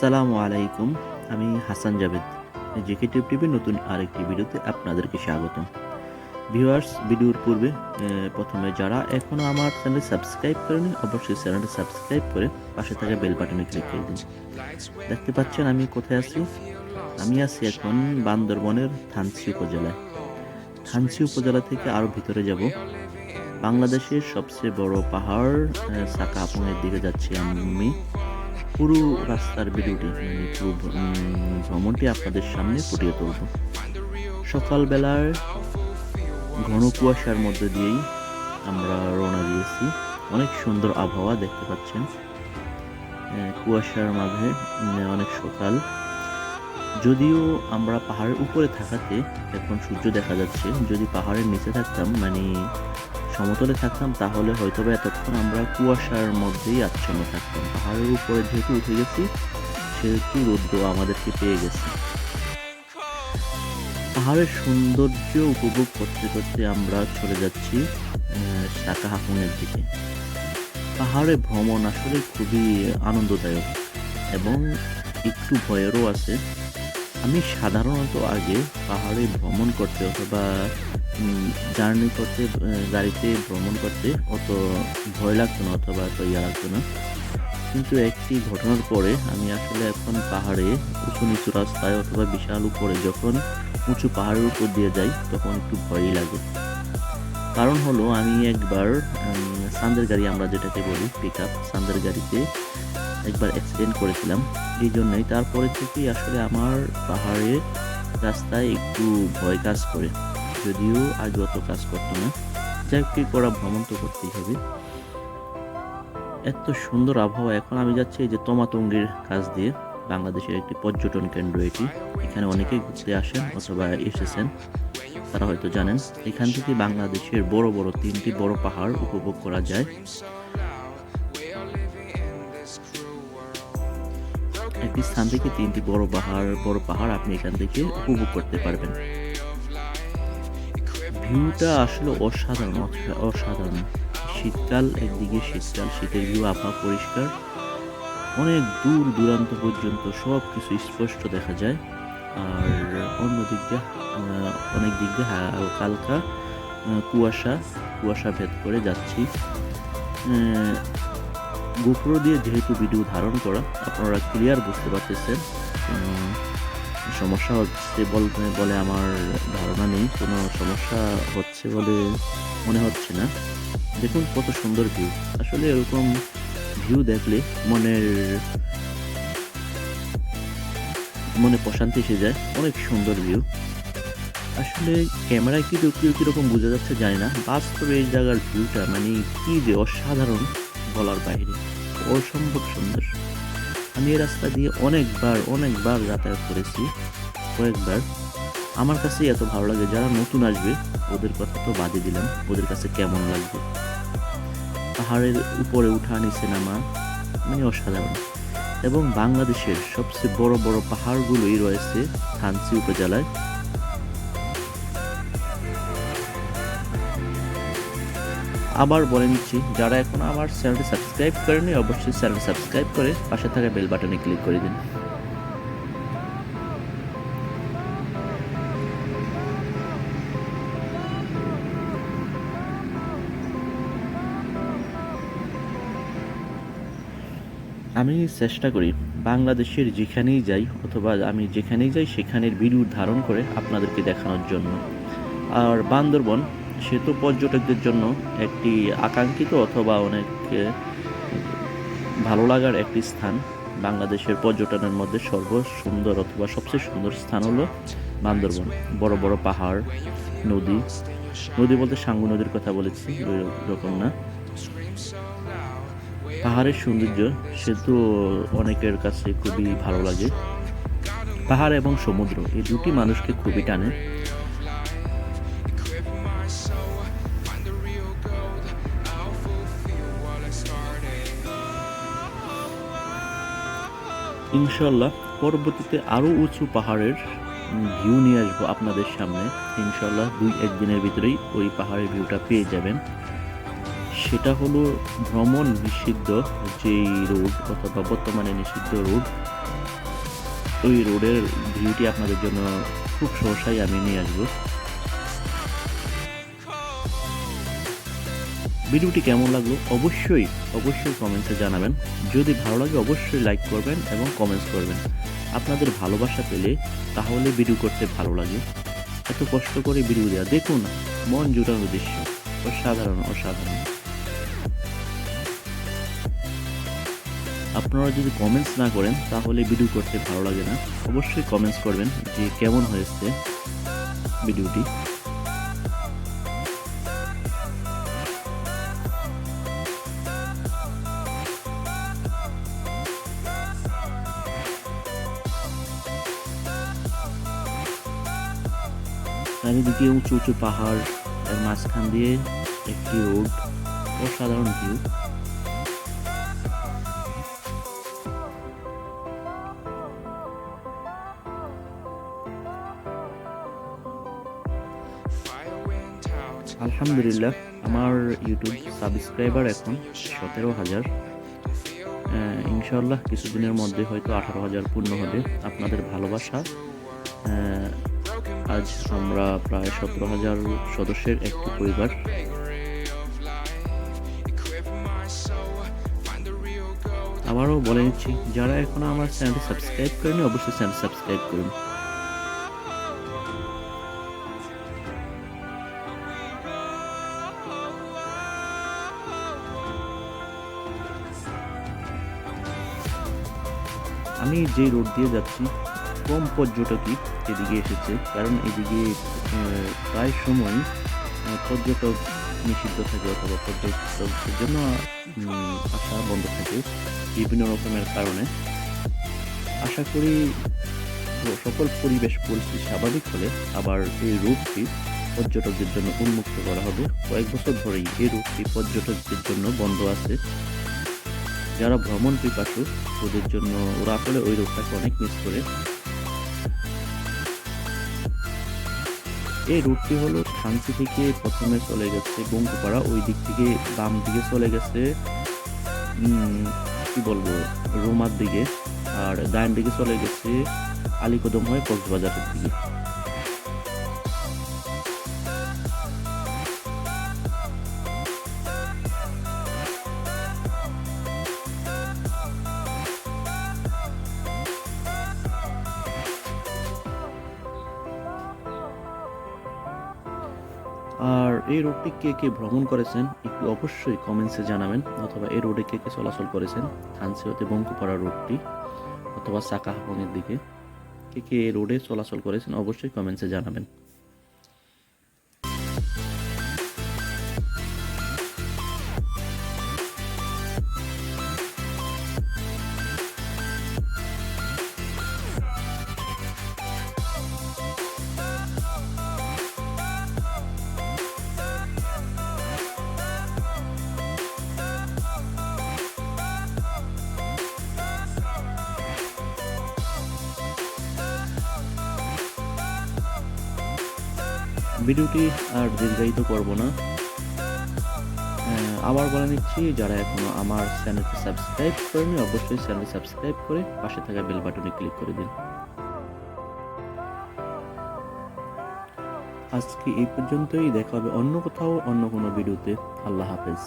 আসসালামু আলাইকুম আমি হাসান জাভেদ। টিউব টিভির নতুন আরেকটি ভিডিওতে আপনাদেরকে স্বাগতম। ভিউয়ার্স ভিডিওর পূর্বে প্রথমে যারা এখনও আমার চ্যানেল সাবস্ক্রাইব করেনি অবশ্যই চ্যানেলটি সাবস্ক্রাইব করে পাশে থাকা বেল বাটনে ক্লিক করে দিন। দেখতে পাচ্ছেন আমি কোথায় আছি? আমি আছি এখন বান্দরবনের থানসি উপজেলায়। থানসি উপজেলা থেকে আরও ভিতরে যাব। বাংলাদেশের সবচেয়ে বড় পাহাড় আহ, সাকা আপনের দিকে যাচ্ছি আমি। পুরো রাস্তার ভিডিওটি মানে পুরো ভ্রমণটি আপনাদের সামনে ফুটিয়ে তুলব। সকালবেলার ঘন কুয়াশার মধ্যে দিয়েই আমরা রওনা দিয়েছি। অনেক সুন্দর আবহাওয়া দেখতে পাচ্ছেন। কুয়াশার মাঝে অনেক সকাল। যদিও আমরা পাহাড়ের উপরে থাকাতে এখন সূর্য দেখা যাচ্ছে। যদি পাহাড়ের নিচে থাকতাম মানে সমতলে থাকতাম, তাহলে হয়তো এতক্ষণ আমরা কুয়াশার মধ্যেই আচ্ছন্ন থাকতাম। পাহাড়ের উপরে যেহেতু উঠে গেছি, সেহেতু রৌদ্র আমাদেরকে পেয়ে গেছে। পাহাড়ের সৌন্দর্য উপভোগ করতে করতে আমরা চলে যাচ্ছি শাখা হাকুনের দিকে। পাহাড়ে ভ্রমণ আসলে খুবই আনন্দদায়ক এবং একটু ভয়েরও আছে। আমি সাধারণত আগে পাহাড়ে ভ্রমণ করতে অথবা জার্নি করতে গাড়িতে ভ্রমণ করতে অত ভয় লাগতো না অথবা অত ইয়া লাগতো না। কিন্তু একটি ঘটনার পরে আমি আসলে এখন পাহাড়ে উঁচু নিচু রাস্তায় অথবা বিশাল উপরে যখন উঁচু পাহাড়ের উপর দিয়ে যাই, তখন একটু ভয়ই লাগে। কারণ হলো আমি একবার সান্দের গাড়ি আমরা যেটাকে বলি পিক আপ সান্দের গাড়িতে একবার অ্যাক্সিডেন্ট করেছিলাম এই জন্যই তারপরে থেকেই আসলে আমার পাহাড়ে রাস্তায় একটু ভয় কাজ করে। যদিও আগে অত কাজ করতো না। যাই কি করা, ভ্রমণ তো করতেই হবে। এত সুন্দর আবহাওয়া। এখন আমি যাচ্ছি এই যে তমাতঙ্গের কাজ দিয়ে। বাংলাদেশের একটি পর্যটন কেন্দ্র এটি। এখানে অনেকেই ঘুরতে আসেন অথবা এসেছেন। তারা হয়তো জানেন। এখান থেকে বাংলাদেশের বড় বড় তিনটি বড় পাহাড় উপভোগ করা যায়। একটি স্থান থেকে তিনটি বড় পাহাড় বড় পাহাড় আপনি এখান থেকে উপভোগ করতে পারবেন। ভিউটা আসলে অসাধারণ অসাধারণ। শীতকাল, একদিকে শীতকাল, শীতের ভিউ, আবহাওয়া পরিষ্কার। অনেক দূর দূরান্ত পর্যন্ত সব কিছু স্পষ্ট দেখা যায়। আর অন্য দিক দিয়ে অনেক দিক দিয়ে হালকা কুয়াশা কুয়াশা ভেদ করে যাচ্ছি। গোপ্রো দিয়ে যেহেতু ভিডিও ধারণ করা, আপনারা ক্লিয়ার বুঝতে পারতেছেন। সমস্যা হচ্ছে বলে আমার ধারণা নেই। কোনো সমস্যা হচ্ছে বলে মনে হচ্ছে না। দেখুন কত সুন্দর ভিউ আসলে এরকম ভিউ দেখলে মনের, মনে প্রশান্তি এসে যায়। অনেক সুন্দর ভিউ আসলে ক্যামেরায় কি কীরকম বোঝা যাচ্ছে জানি না। বাস্তবে এই জায়গার ভিউটা মানে কি যে অসাধারণ। বলার বাইরে অসম্ভব সুন্দর। আমি এই রাস্তা দিয়ে অনেকবার অনেকবার যাতায়াত করেছি। কয়েকবার। আমার কাছে এত ভালো লাগে, যারা নতুন আসবে, ওদের কথা তো বাদই দিলাম, ওদের কাছে কেমন লাগবে? পাহাড়ের উপরে উঠা, নিচে নামা মানে অসাধারণ। এবং বাংলাদেশের সবচেয়ে বড় বড় পাহাড়গুলোই রয়েছে থানসি উপজেলায়। আবার বলে নিচ্ছি, যারা এখন আমার চ্যানেলটি সাবস্ক্রাইব করেনি অবশ্যই চ্যানেল সাবস্ক্রাইব করে পাশে থাকা বেল বাটনে ক্লিক করে দিন। আমি চেষ্টা করি বাংলাদেশের যেখানেই যাই, অথবা আমি যেখানেই যাই, সেখানের ভিডিও ধারণ করে আপনাদেরকে দেখানোর জন্য। আর বান্দরবন সে তো পর্যটকদের জন্য একটি আকাঙ্ক্ষিত অথবা অনেক ভালো লাগার একটি স্থান বাংলাদেশের পর্যটনের মধ্যে সর্ব সুন্দর অথবা সবচেয়ে সুন্দর স্থান হলো বান্দরবন। বড় বড় পাহাড়, নদী। নদী বলতে সাঙ্গু নদীর কথা বলেছি, ওই রকম না। পাহাড়ের সৌন্দর্য সে তো অনেকের কাছে খুবই ভালো লাগে। পাহাড় এবং সমুদ্র, এই দুটি মানুষকে খুবই টানে। ইনশাল্লাহ পরবর্তীতে আরও উঁচু পাহাড়ের ভিউ নিয়ে আসব আপনাদের সামনে। ইনশাল্লাহ দুই একদিনের ভিতরেই ওই পাহাড়ের ভিউটা পেয়ে যাবেন। সেটা হলো ভ্রমণ নিষিদ্ধ, যেই রোড অথবা বর্তমানে নিষিদ্ধ রোড, ওই রোডের ভিউটি আপনাদের জন্য খুব সহসাই আমি নিয়ে আসব। ভিডিওটি কেমন লাগল অবশ্যই অবশ্যই কমেন্টসে জানাবেন। যদি ভালো লাগে, অবশ্যই লাইক করবেন এবং কমেন্টস করবেন। আপনাদের ভালোবাসা পেলে তাহলে ভিডিও করতে ভালো লাগে। এত কষ্ট করে ভিডিও দেওয়া দেখুন, মন জুটানো দৃশ্য। অসাধারণ অসাধারণ। আপনারা যদি কমেন্টস না করেন, তাহলে ভিডিও করতে ভালো লাগে না। অবশ্যই কমেন্টস করবেন যে কেমন হয়েছে ভিডিওটি চারিদিকে উঁচু উঁচু পাহাড়, এর মাঝখান দিয়ে একটি রোড, অসাধারণ ভিউ আলহামদুলিল্লাহ, আমার ইউটিউব সাবস্ক্রাইবার এখন সতেরো হাজার। ইনশাল্লাহ কিছুদিনের মধ্যে হয়তো আঠারো হাজার পূর্ণ হবে। আপনাদের ভালোবাসা আজ আমরা প্রায় সতেরো হাজার সদস্যের একটি পরিবার। আবারও বলে নিচ্ছি, যারা এখনও আমার চ্যানেলটি সাবস্ক্রাইব করেনি, অবশ্যই চ্যানেল সাবস্ক্রাইব করুন। আমি যে রোড দিয়ে যাচ্ছি কম পর্যটকই এদিকে এসেছে, কারণ এদিকে প্রায় সময় পর্যটক নিষিদ্ধ থাকে অথবা পর্যটকদের জন্য আসা বন্ধ থাকে বিভিন্ন রকমের কারণে। আশা করি সকল পরিবেশ পরিস্থিতি স্বাভাবিক হলে আবার এই রুটটি পর্যটকদের জন্য উন্মুক্ত করা হবে। কয়েক বছর ধরেই এই রুটটি পর্যটকদের জন্য বন্ধ আছে। যারা ভ্রমণ পিপাসু, ওদের জন্য ওরা আসলে ওই রুটটাকে অনেক মিস করে। এই রুটটি হলো থানসি থেকে প্রথমে চলে গেছে বঙ্কুপাড়া, ওই দিক থেকে বাম দিকে চলে গেছে কি বলব, রোমার দিকে, আর ডাইন দিকে চলে গেছে আলিকদম হয় কক্সবাজারের দিকে। আর এই রোডটি কে কে ভ্রমণ করেছেন একটু অবশ্যই কমেন্টসে জানাবেন, অথবা এই রোডে কে কে চলাচল করেছেন থানসি হতে বঙ্কুপাড়া রোডটি, অথবা সাকাহনের দিকে, কে কে এই রোডে চলাচল করেছেন অবশ্যই কমেন্টসে জানাবেন। ভিডিওটি আর দীর্ঘায়িত করব না। আবার বলে নিচ্ছি, যারা এখনও আমার চ্যানেলটি সাবস্ক্রাইব করেনি, অবশ্যই চ্যানেল সাবস্ক্রাইব করে পাশে থাকা বেল বাটনে ক্লিক করে দিন। আজকে এই পর্যন্তই, দেখা হবে অন্য কোথাও, অন্য কোনো ভিডিওতে। আল্লাহ হাফেজ।